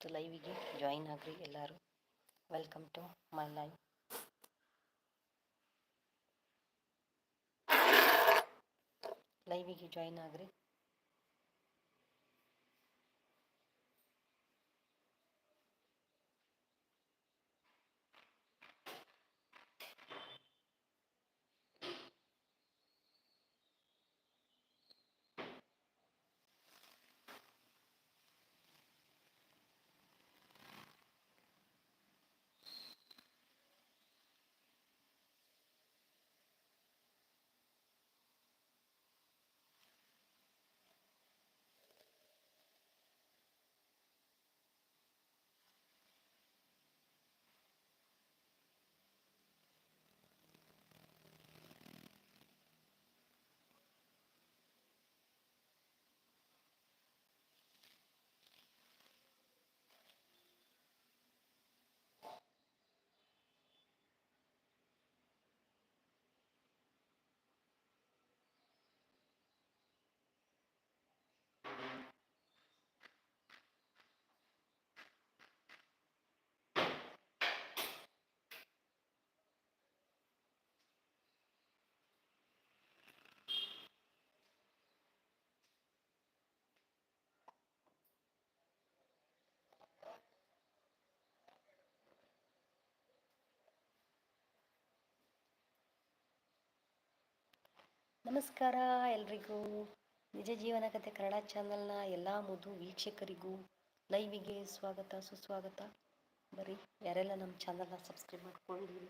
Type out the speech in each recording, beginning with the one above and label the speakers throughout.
Speaker 1: ಇವತ್ತು ಲೈವಿಗೆ ಜಾಯಿನ್ ಆಗ್ರಿ ಎಲ್ಲರೂ. ವೆಲ್ಕಮ್ ಟು ಮೈ ಲೈವ್ ಲೈವಿಗೆ ಜಾಯಿನ್ ಆಗ್ರಿ. ನಮಸ್ಕಾರ ಎಲ್ರಿಗೂ. ನಿಜ ಜೀವನ ಕಥೆ ಕನ್ನಡ ಚಾನಲ್ನ ಎಲ್ಲ ಮುದು ವೀಕ್ಷಕರಿಗೂ ಲೈವಿಗೆ ಸ್ವಾಗತ, ಸುಸ್ವಾಗತ. ಬರೀ ಯಾರೆಲ್ಲ ನಮ್ಮ ಚಾನಲ್ನ ಸಬ್ಸ್ಕ್ರೈಬ್ ಮಾಡ್ಕೊಂಡಿರಿ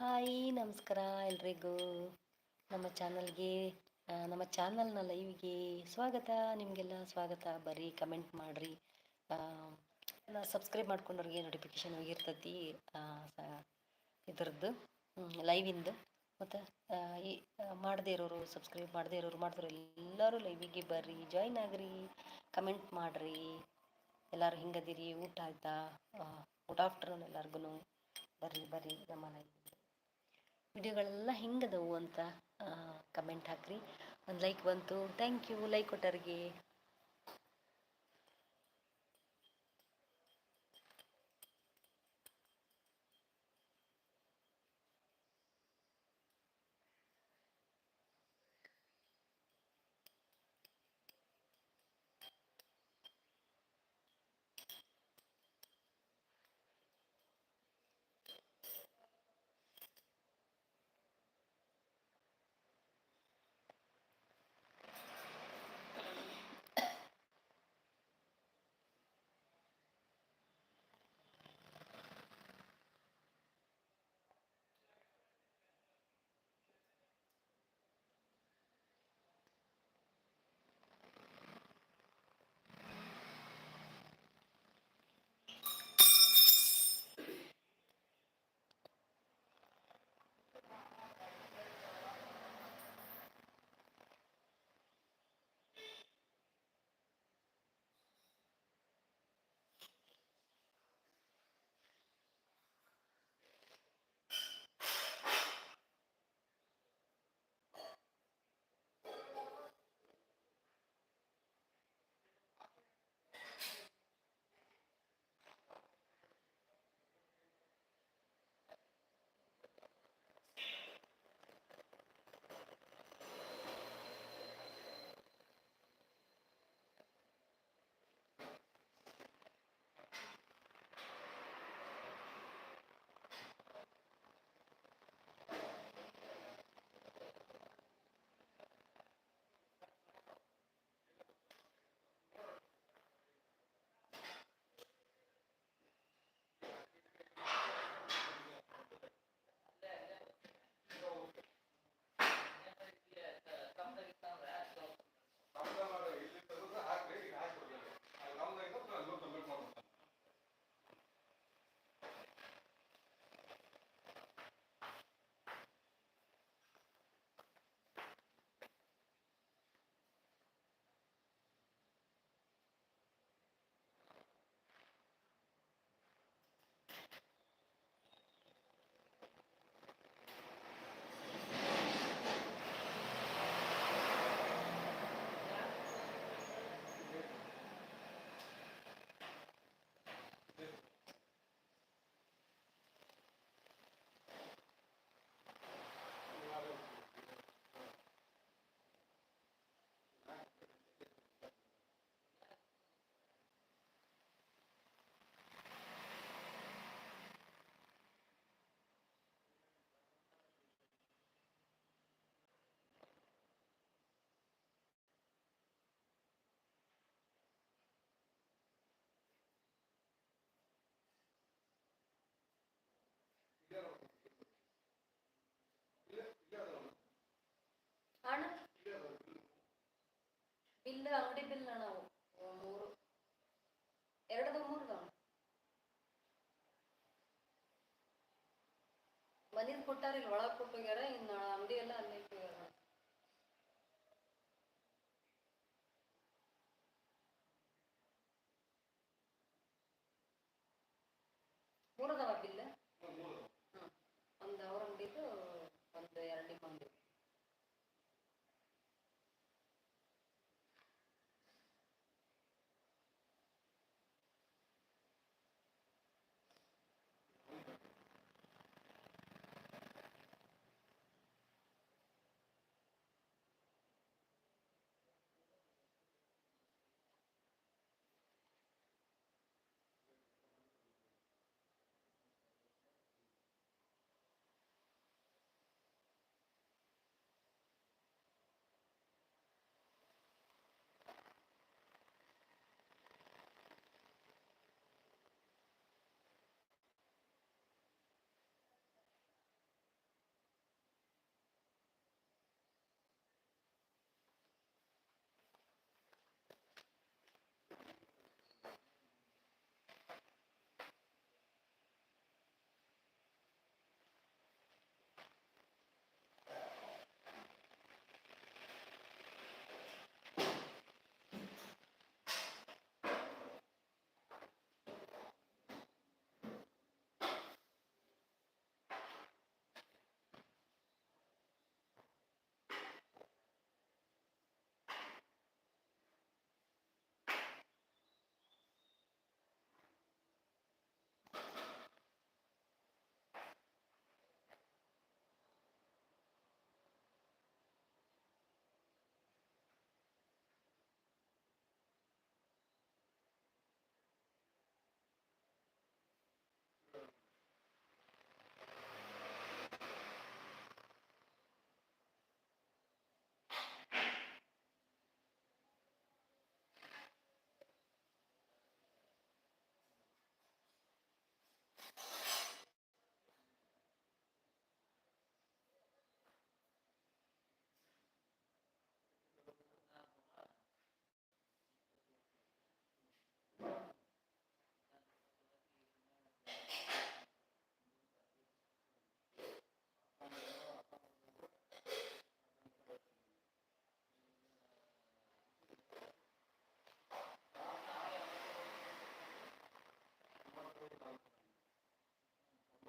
Speaker 1: ಹಾಯ್, ನಮಸ್ಕಾರ ಎಲ್ರಿಗೂ. ನಮ್ಮ ಚಾನಲ್ಗೆ ನಮ್ಮ ಚಾನಲ್ನ ಲೈವ್ಗೆ ಸ್ವಾಗತ. ನಿಮಗೆಲ್ಲ ಸ್ವಾಗತ. ಬರ್ರಿ ಕಮೆಂಟ್ ಮಾಡಿರಿ. ಸಬ್ಸ್ಕ್ರೈಬ್ ಮಾಡ್ಕೊಂಡವ್ರಿಗೆ ನೋಟಿಫಿಕೇಶನ್ ಹೋಗಿರ್ತತಿ. ಇದ್ರದ್ದು ಲೈವಿಂದು. ಮತ್ತು ಈ ಮಾಡದೇ ಇರೋರು, ಸಬ್ಸ್ಕ್ರೈಬ್ ಮಾಡದೇ ಇರೋರು, ಮಾಡಿದ್ರು ಎಲ್ಲರೂ ಲೈವಿಗೆ ಬರ್ರಿ. ಜಾಯ್ನ್ ಆಗ್ರಿ. ಕಮೆಂಟ್ ಮಾಡಿರಿ. ಎಲ್ಲರೂ ಹಿಂಗದಿರಿ, ಊಟ ಆಯ್ತಾ? ಗುಡ್ ಆಫ್ಟರ್ನೂನ್ ಎಲ್ಲರಿಗೂ ಬರ್ರಿ ಬರ್ರಿ, ನಮ್ಮ ಲೈವ್. ವಿಡಿಯೋಗಳೆಲ್ಲ ಹೆಂಗದವು ಅಂತ ಕಮೆಂಟ್ ಹಾಕ್ರಿ. ಒಂದು ಲೈಕ್ ಬಂತು. Thank you like ಕೊಟ್ಟವ್ರಿಗೆ. ಬಿಲ್ ಅಂಗಡಿ ಬಿಲ್ ನಾವು ಮೂರು ಎರಡದ ಮೂರು ಅದಾವ ಮನಿದ್ ಕೊಟ್ಟಾರ ಇಲ್ಲಿ ಒಳಗ್ ಕೊಟ್ಟೋಗ್ಯಾರ ಇನ್ನು ಅಂಗಡಿ ಎಲ್ಲ ಅಲ್ಲೇ ಇಟ್ಟೋಗ್ಯಾರ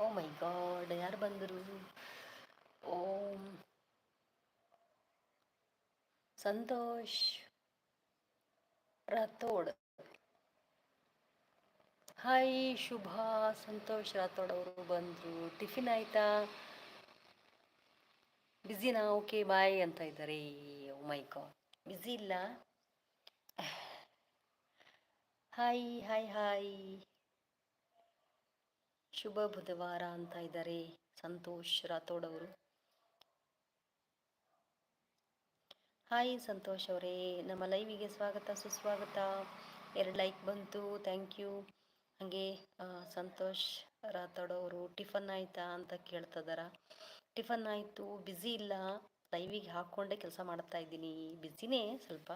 Speaker 1: ಓ ಮೈ ಗಾಡ್ ಯಾರು ಬಂದರು? ಓಂ. ಸಂತೋಷ್ ರಾಥೋಡ್. ಹಾಯ್ ಶುಭ. ಸಂತೋಷ್ ರಾಥೋಡ್ ಅವರು ಬಂದರು. ಟಿಫಿನ್ ಆಯಿತಾ? ಬ್ಯುಸಿನಾ ಓಕೆ ಬಾಯ್ ಅಂತ ಇದ್ದಾರೆ. ಓ ಮೈ ಗಾಡ್ ಬ್ಯುಸಿ ಇಲ್ಲ? ಹಾಯ್ ಹಾಯ್ ಹಾಯ್ ಶುಭ ಬುಧವಾರ ಅಂತ ಇದ್ದಾರೆ. ಸಂತೋಷ್ ರಾಥೋಡ್ ಅವರು. ಹಾಯ್ ಸಂತೋಷ್ ಅವರೇ, ನಮ್ಮ ಲೈವಿಗೆ ಸ್ವಾಗತ, ಸುಸ್ವಾಗತ. ಎರಡು ಲೈಕ್ ಬಂತು ಥ್ಯಾಂಕ್ ಯು ಹಾಗೆ ಸಂತೋಷ್ ರಾಥೋಡ್ ಅವರು, ಟಿಫನ್ ಆಯಿತಾ ಅಂತ ಕೇಳ್ತಿದಾರ ಟಿಫನ್ ಆಯಿತು ಬ್ಯುಸಿ ಇಲ್ಲ. ಲೈವಿಗೆ ಹಾಕ್ಕೊಂಡೇ ಕೆಲಸ ಮಾಡ್ತಾ ಇದ್ದೀನಿ. ಬ್ಯುಸಿನೇ ಸ್ವಲ್ಪ.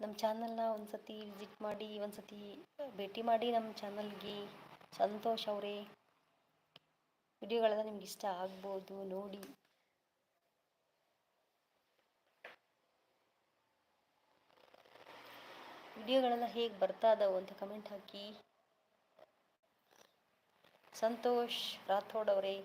Speaker 1: ನಮ್ಮ ಚಾನಲ್ನ ಒಂದು ಸತಿ ವಿಸಿಟ್ ಮಾಡಿ ಒಂದು ಸತಿ ಭೇಟಿ ಮಾಡಿ ನಮ್ಮ ಚಾನಲ್ಗೆ. ಸಂತೋಷ್ ಅವರೇ. ವಿಡಿಯೋಗಳೆಲ್ಲ ನಿಮ್ಗೆ ಇಷ್ಟ ಆಗ್ಬೋದು ನೋಡಿ. ವಿಡಿಯೋಗಳೆಲ್ಲ ಹೇಗೆ ಬರ್ತಾ ಇದಾವೆ ಅಂತ ಕಮೆಂಟ್ ಹಾಕಿ. ಸಂತೋಷ್ ರಾಥೋಡ್ ಅವರೇ.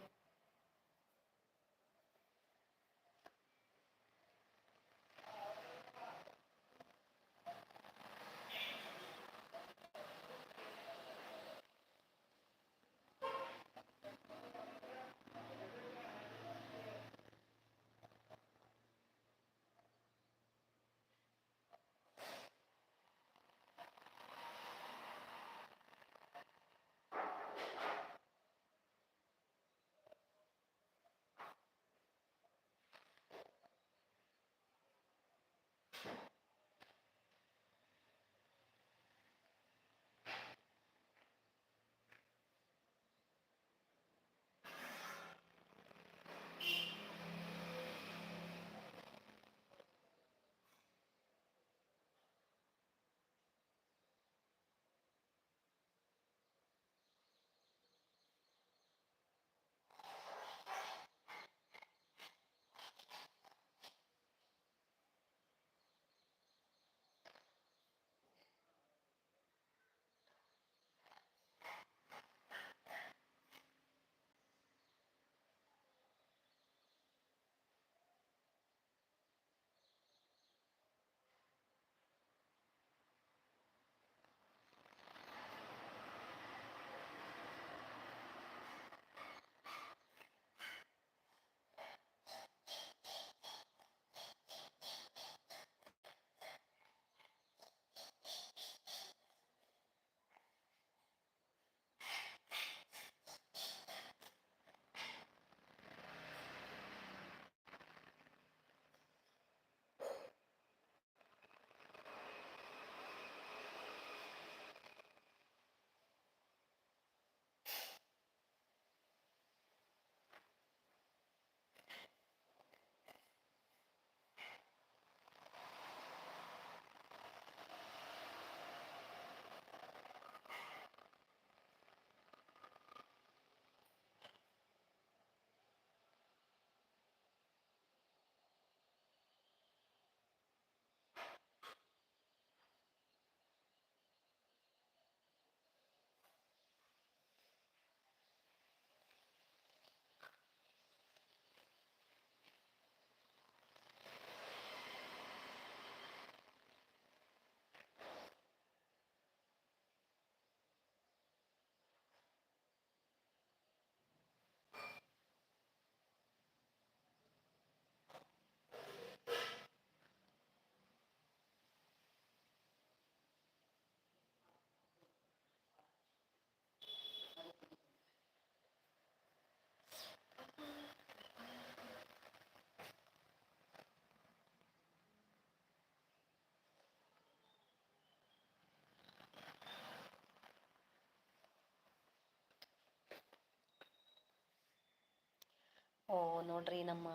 Speaker 1: ಓ, ನೋಡ್ರಿ ನಮ್ಮ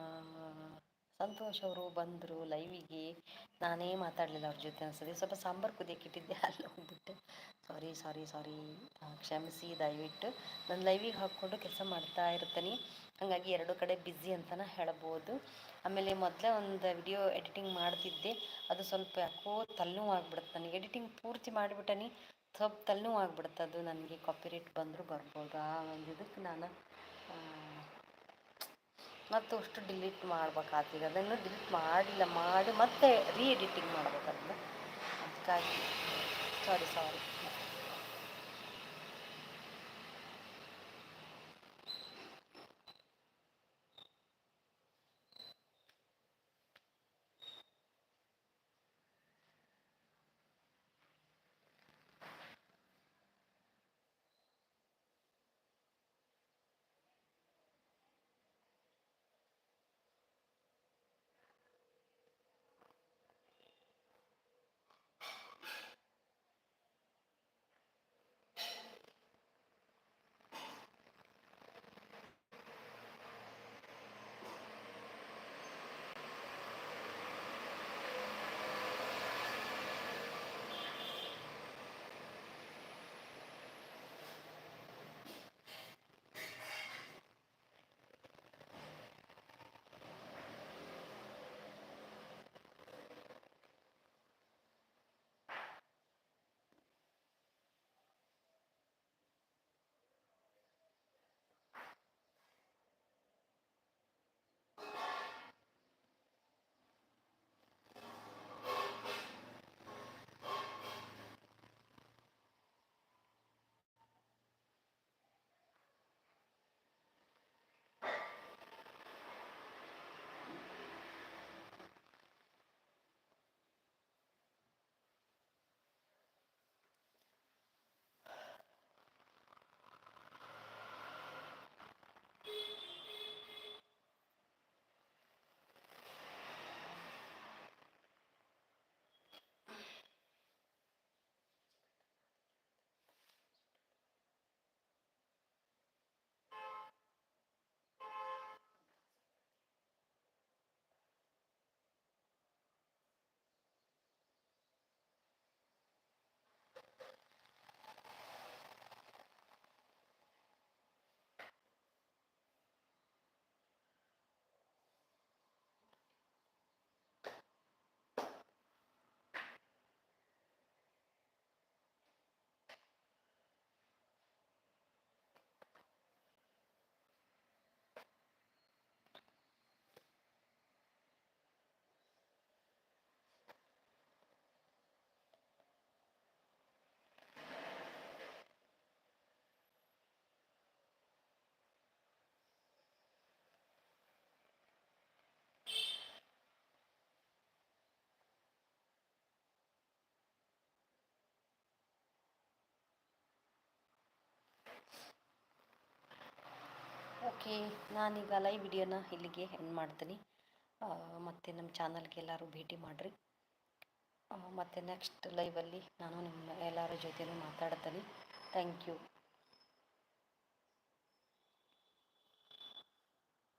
Speaker 1: ಸಂತೋಷ್ ಅವರು ಬಂದರು ಲೈವಿಗೆ ನಾನೇ ಮಾತಾಡಲಿಲ್ಲ ಅವ್ರ ಜೊತೆ ಅನ್ಸದೆ ಸ್ವಲ್ಪ ಸಾಂಬಾರು ಕುದಿಯಕ್ಕೆ ಇಟ್ಟಿದ್ದೆ, ಅಲ್ಲಿ ಹೋಗ್ಬಿಟ್ಟೆ. ಸಾರಿ ಸಾರಿ ಸಾರಿ ಕ್ಷಮಿಸಿ, ದಯವಿಟ್ಟು. ನಾನು ಲೈವಿಗೆ ಹಾಕ್ಕೊಂಡು ಕೆಲಸ ಮಾಡ್ತಾ ಇರ್ತೀನಿ. ಹಾಗಾಗಿ ಎರಡು ಕಡೆ ಬ್ಯುಸಿ ಅಂತಲೇ ಹೇಳ್ಬೋದು. ಆಮೇಲೆ ಮೊದಲೇ ಒಂದು ವಿಡಿಯೋ ಎಡಿಟಿಂಗ್ ಮಾಡ್ತಿದ್ದೆ. ಅದು ಸ್ವಲ್ಪ ಯಾಕೋ ತಲೆನೋವು ಆಗ್ಬಿಡುತ್ತೆ ನನಗೆ. ಎಡಿಟಿಂಗ್ ಪೂರ್ತಿ ಮಾಡಿಬಿಟ್ಟನಿ. ಸ್ವಲ್ಪ ತಲೆನೋವು ಆಗ್ಬಿಡುತ್ತೆ ಅದು. ನನಗೆ ಕಾಪಿರೇಟ್ ಬಂದರೂ ಬರ್ಬೋದು? ಆ ಒಂದು ಇದಕ್ಕೆ ನಾನು ಮತ್ತು ಅಷ್ಟು ಡಿಲೀಟ್ ಮಾಡ್ಬೇಕಾಗ್ತದೆ. ಅದನ್ನು ಡಿಲೀಟ್ ಮಾಡಿಲ್ಲ, ಮಾಡಿ ಮತ್ತೆ ರೀ ಎಡಿಟಿಂಗ್ ಮಾಡ್ಬೇಕದನ್ನ ಅದಕ್ಕಾಗಿ ಸಾರಿ ಸಾರಿ ಓಕೆ, ನಾನೀಗ ಲೈವ್ ವಿಡಿಯೋನ ಇಲ್ಲಿಗೆ ಎಂಡ್ ಮಾಡ್ತೀನಿ. ಮತ್ತು ನಮ್ಮ ಚಾನಲ್ಗೆ ಎಲ್ಲರೂ ಭೇಟಿ ಮಾಡಿರಿ. ಮತ್ತು ನೆಕ್ಸ್ಟ್ ಲೈವಲ್ಲಿ ನಾನು ನಿಮ್ಮ ಎಲ್ಲರ ಜೊತೆಯೂ ಮಾತಾಡ್ತೀನಿ. Thank you